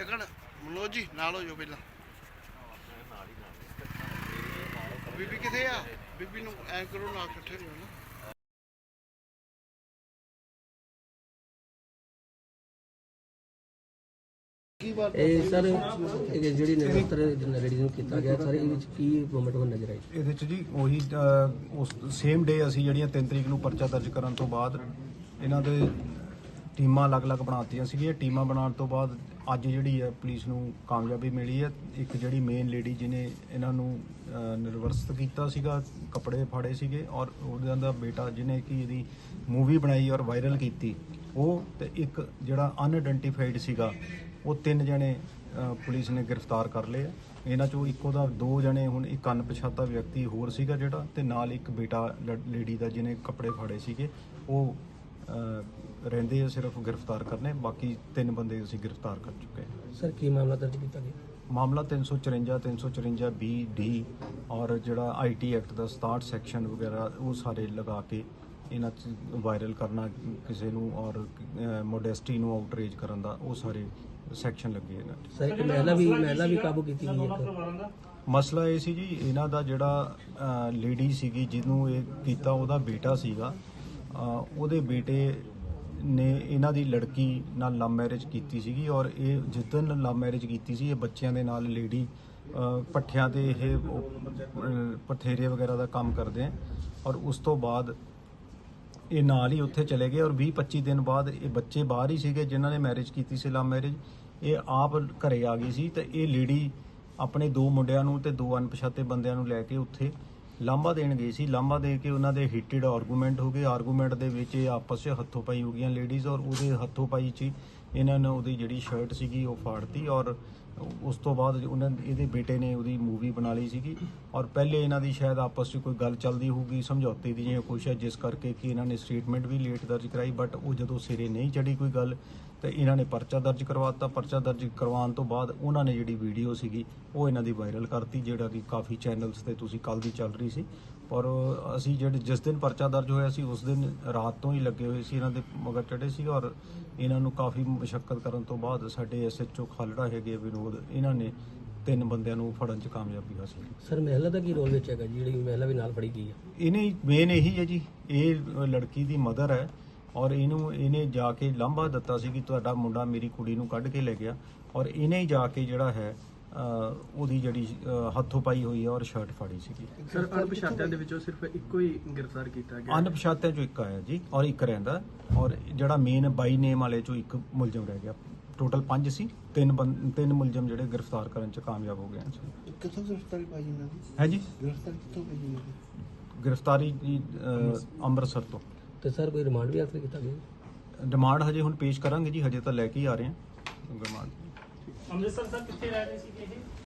ਨਾਲ ਹੋ ਜਾਓ ਪਹਿਲਾਂ। ਬੀਬੀ ਕਿੱਥੇ ਆ? ਬੀਬੀ ਨੂੰ ਐ ਕਰੋ ਨਾ ਇਕੱਠੇ ਹੋ ਨਾ। ਇਹ ਸਰ ਇਹ ਜਿਹੜੀ ਨਿਰੰਤਰ ਲੜੀ ਨੂੰ ਕੀਤਾ ਗਿਆ ਸਰ ਇਹ ਵਿੱਚ ਕੀ ਮੂਵਮੈਂਟ ਹੋ ਨਜ਼ਰ ਆਈ? ਇਹਦੇ ਚ ਜੀ ਉਹੀ ਉਸ ਸੇਮ ਡੇ ਅਸੀਂ ਜਿਹੜੀਆਂ 3 ਤਰੀਕ ਨੂੰ ਪਰਚਾ ਦਰਜ ਕਰਨ ਤੋਂ ਬਾਅਦ ਇਹਨਾਂ ਦੇ ਟੀਮਾਂ ਅਲੱਗ-ਅਲੱਗ ਬਣਾਤੀਆਂ ਸੀਗੀਆਂ। ਟੀਮਾਂ ਬਣਾਉਣ ਤੋਂ ਬਾਅਦ ਅੱਜ ਜਿਹੜੀ ਹੈ ਪੁਲਿਸ ਨੂੰ ਕਾਮਯਾਬੀ ਮਿਲੀ ਹੈ। ਇੱਕ ਜਿਹੜੀ ਮੇਨ ਲੇਡੀ ਜਿਹਨੇ ਇਹਨਾਂ ਨੂੰ ਨਿਰਵਰਸਤ ਕੀਤਾ ਸੀਗਾ, ਕੱਪੜੇ ਫਾੜੇ ਸੀਗੇ ਔਰ ਉਹਦਾ ਦਾ ਬੇਟਾ ਜਿਹਨੇ ਕਿ ਇਹਦੀ ਮੂਵੀ ਬਣਾਈ ਔਰ ਵਾਇਰਲ ਕੀਤੀ, ਉਹ ਤੇ ਇੱਕ ਜਿਹੜਾ ਅਨਆਇਡੈਂਟੀਫਾਈਡ ਸੀਗਾ, ਉਹ ਤਿੰਨ ਜਣੇ ਪੁਲਿਸ ਨੇ ਗ੍ਰਿਫਤਾਰ ਕਰ ਲਏ ਇਹਨਾਂ ਚੋਂ ਇੱਕੋ ਦਾ, ਦੋ ਜਣੇ ਹੁਣ ਇੱਕ ਅਣਪਛਾਤਾ ਵਿਅਕਤੀ ਹੋਰ ਸੀਗਾ ਜਿਹੜਾ ਤੇ ਨਾਲ ਇੱਕ ਬੇਟਾ ਲੇਡੀ ਦਾ ਜਿਹਨੇ ਕੱਪੜੇ ਫਾੜੇ ਸੀਗੇ, ਉਹ ਰਹਿੰਦੇ ਆ ਸਿਰਫ ਗ੍ਰਿਫਤਾਰ ਕਰਨੇ ਬਾਕੀ ਤਿੰਨ ਬੰਦੇ ਅਸੀਂ ਗ੍ਰਿਫਤਾਰ ਕਰ ਚੁੱਕੇ ਹਾਂ। ਸਰ ਕੀ ਮਾਮਲਾ ਦਰਜ ਕੀਤਾ ਗਿਆ? ਮਾਮਲਾ 354 354 ਬੀ ਡੀ ਔਰ ਜਿਹੜਾ ਆਈਟੀ ਐਕਟ ਦਾ 67 ਸੈਕਸ਼ਨ ਵਗੈਰਾ ਉਹ ਸਾਰੇ ਲਗਾ ਕੇ ਇਹਨਾਂ ਚ ਵਾਇਰਲ ਕਰਨਾ ਕਿਸੇ ਨੂੰ ਔਰ ਮੋਡੈਸਟੀ ਨੂੰ ਆਊਟਰੇਜ ਕਰਨ ਦਾ ਉਹ ਸਾਰੇ ਸੈਕਸ਼ਨ ਲੱਗੇ ਇਹਨਾਂ 'ਚ ਸਰ ਇੱਕ ਮਹਿਲਾ ਵੀ ਮਹਿਲਾ ਵੀ ਕਾਬੂ ਕੀਤੀ ਗਈ ਹੈ ਮਸਲਾ ਇਹ ਸੀ ਜੀ ਇਹਨਾਂ ਦਾ ਜਿਹੜਾ ਲੇਡੀ ਸੀਗੀ ਜਿਹਨੂੰ ਇਹ ਕੀਤਾ ਉਹਦਾ ਬੇਟਾ ਸੀਗਾ ਉਹਦੇ ਬੇਟੇ ਨੇ ਇਹਨਾਂ ਦੀ ਲੜਕੀ ਨਾਲ ਲਵ ਮੈਰਿਜ ਕੀਤੀ ਸੀਗੀ ਔਰ ਇਹ ਜਿੱਦਨ ਲਵ ਮੈਰਿਜ ਕੀਤੀ ਸੀ ਇਹ ਬੱਚਿਆਂ ਦੇ ਨਾਲ ਲੇਡੀ ਪੱਠਿਆਂ ਤੇ ਇਹ ਉਹ, ਪਥੇਰੇ ਵਗੈਰਾ ਦਾ ਕੰਮ ਕਰਦੇ ਆ ਔਰ ਉਸ ਤੋਂ ਬਾਅਦ ਇਹ ਨਾਲ ਹੀ ਉੱਥੇ ਚਲੇ ਗਏ ਔਰ 20 25 ਦਿਨ ਬਾਅਦ ਇਹ ਬੱਚੇ ਬਾਹਰ ਹੀ ਸੀਗੇ ਜਿਨ੍ਹਾਂ ਨੇ ਮੈਰਿਜ ਕੀਤੀ ਸੀ ਲਵ ਮੈਰਿਜ ਇਹ ਆਪ ਘਰੇ ਆ ਗਈ ਸੀ ਤੇ ਇਹ ਲੇਡੀ ਆਪਣੇ ਦੋ ਮੁੰਡਿਆਂ ਨੂੰ ਤੇ ਦੋ ਅਣਪਛਾਤੇ ਬੰਦਿਆਂ ਨੂੰ ਲੈ ਕੇ ਉੱਥੇ ਲਾਂਭਾ ਦੇਣ ਗਏ ਸੀ। ਲਾਂਭਾ ਦੇ ਕੇ ਉਹਨਾਂ ਦੇ ਹੀਟਡ ਆਰਗੂਮੈਂਟ ਹੋ ਗਏ। ਆਰਗੂਮੈਂਟ ਦੇ ਵਿੱਚ ਇਹ ਆਪਸ 'ਚ ਹੱਥੋਂ ਪਾਈ ਹੋ ਗਈਆਂ ਲੇਡੀਜ਼ ਔਰ ਉਹਦੇ ਹੱਥੋਂ ਪਾਈ 'ਚ ਹੀ ਇਹਨਾਂ ਨੇ ਉਹਦੀ ਜਿਹੜੀ ਸ਼ਰਟ ਸੀਗੀ ਉਹ ਫਾੜਤੀ ਔਰ ਉਸ ਤੋਂ ਬਾਅਦ ਉਹਨਾਂ ਇਹਦੇ ਬੇਟੇ ਨੇ ਉਹਦੀ ਮੂਵੀ ਬਣਾ ਲਈ ਸੀਗੀ ਔਰ ਪਹਿਲੇ ਇਹਨਾਂ ਦੀ ਸ਼ਾਇਦ ਆਪਸ 'ਚ ਕੋਈ ਗੱਲ ਚੱਲਦੀ ਹੋਊਗੀ, ਸਮਝੌਤੇ ਦੀ ਜਾਂ ਕੁਛ ਹੈ, ਜਿਸ ਕਰਕੇ ਕਿ ਇਹਨਾਂ ਨੇ ਸਟੇਟਮੈਂਟ ਵੀ ਲੇਟ ਦਰਜ ਕਰਾਈ ਬਟ ਉਹ ਜਦੋਂ ਸਿਰੇ ਨਹੀਂ ਚੜੀ ਕੋਈ ਗੱਲ, ਤੇ ਇਹਨਾਂ ਨੇ ਪਰਚਾ ਦਰਜ ਕਰਵਾਤਾ। ਪਰਚਾ ਦਰਜ ਕਰਵਾਉਣ ਤੋਂ ਬਾਅਦ ਉਹਨਾਂ ਨੇ ਜਿਹੜੀ ਵੀਡੀਓ ਸੀਗੀ, ਉਹ ਇਹਨਾਂ ਦੀ ਵਾਇਰਲ ਕਰਤੀ, ਜਿਹੜਾ ਕਿ ਕਾਫੀ ਚੈਨਲਸ ਤੇ ਤੁਸੀਂ ਕੱਲ ਦੀ ਚੱਲ ਰਹੀ ਸੀ। ਔਰ ਅਸੀਂ ਜਿਹੜੇ ਜਿਸ ਦਿਨ ਪਰਚਾ ਦਰਜ ਹੋਇਆ ਸੀ, ਉਸ ਦਿਨ ਰਾਤ ਤੋਂ ਹੀ ਲੱਗੇ ਹੋਏ ਸੀ ਇਹਨਾਂ ਦੇ ਮਗਰ ਚੜੇ ਸੀ ਔਰ ਇਹਨਾਂ ਨੂੰ ਕਾਫੀ ਮੁਸ਼ਕਲ ਕਰਨ ਤੋਂ ਬਾਅਦ ਸਾਡੇ ਐਸਐਚਓ ਖਾਲੜਾ ਹੈਗੇ ਵਿਨੋਦ ਇਹਨਾਂ ਨੇ ਤਿੰਨ ਬੰਦਿਆਂ ਨੂੰ ਫੜਨ 'ਚ ਕਾਮਯਾਬੀ ਹਾਸਲ ਕੀਤੀ। ਸਰ ਮਹਿਲਾ ਦਾ ਕੀ ਰੋਲ ਵਿੱਚ ਹੈਗਾ ਜੀ, ਜਿਹੜੀ ਮਹਿਲਾ ਵੀ ਨਾਲ ਫੜੀ ਗਈ ਹੈ ਇਹਨੇ ਮੇਨ ਇਹੀ ਹੈ ਜੀ। ਇਹ ਲੜਕੀ ਦੀ ਮਦਰ ਹੈ ਔਰ ਇਹਨੂੰ ਇਹਨੇ ਜਾ ਕੇ ਲਾਂਭਾ ਦਿੱਤਾ ਸੀ ਕਿ ਤੁਹਾਡਾ ਮੁੰਡਾ ਮੇਰੀ ਕੁੜੀ ਨੂੰ ਕੱਢ ਕੇ ਲੈ ਗਿਆ ਔਰ ਇਹਨੇ ਹੀ ਜਾ ਕੇ ਜਿਹੜਾ ਹੈ ਉਹਦੀ ਜਿਹੜੀ ਹੱਥੋਂ ਪਾਈ ਹੋਈ ਹੈ ਔਰ ਸ਼ਰਟ ਫਾੜੀ ਸੀਗੀ। ਸਰ ਅਣਪਛਾਤਿਆਂ ਦੇ ਵਿੱਚੋਂ ਸਿਰਫ ਇੱਕੋ ਹੀ ਗ੍ਰਿਫਤਾਰ ਕੀਤਾ ਗਿਆ। ਅਣਪਛਾਤਿਆਂ ਚੋਂ ਇੱਕ ਆਇਆ ਜੀ ਔਰ ਇੱਕ ਰਹਿੰਦਾ ਔਰ ਜਿਹੜਾ ਮੇਨ ਬਾਈ ਨੇਮ ਵਾਲੇ ਚੋਂ ਇੱਕ ਮੁਲਜ਼ਮ ਰਹਿ ਗਿਆ। ਟੋਟਲ 5 ਸੀ ਤਿੰਨ ਬੰ- ਤਿੰਨ ਮੁਲਜ਼ਮ ਜਿਹੜੇ ਗ੍ਰਿਫਤਾਰ ਕਰਨ ਚ ਕਾਮਯਾਬ ਹੋ ਗਏ ਸੀ ਕਿੱਥੋਂ ਗ੍ਰਿਫਤਾਰੀ ਪਾਈ ਇਹਨਾਂ ਦੀ? ਹੈ ਜੀ। ਗ੍ਰਿਫਤਾਰੀ ਕਿੱਥੋਂ ਪਾਈ ਇਹਨਾਂ ਦੀ? ਗ੍ਰਿਫਤਾਰੀ ਜੀ ਅ, ਅੰਮ੍ਰਿਤਸਰ ਤੋਂ। ਤੇ ਸਰ ਕੋਈ ਰਿਮਾਂਡ ਵੀ ਹਾਸਲ ਕੀਤਾ ਗਿਆ? ਡਿਮਾਂਡ ਹਜੇ ਹੁਣ ਪੇਸ਼ ਕਰਾਂਗੇ ਜੀ ਹਜੇ ਤਾਂ ਲੈ ਕੇ ਹੀ ਆ ਰਹੇ ਹਾਂ। ਡਿਮਾਂਡ ਅੰਮ੍ਰਿਤਸਰ ਸਰ ਕਿੱਥੇ ਰਹਿ ਰਹੇ ਸੀ ਇਹ?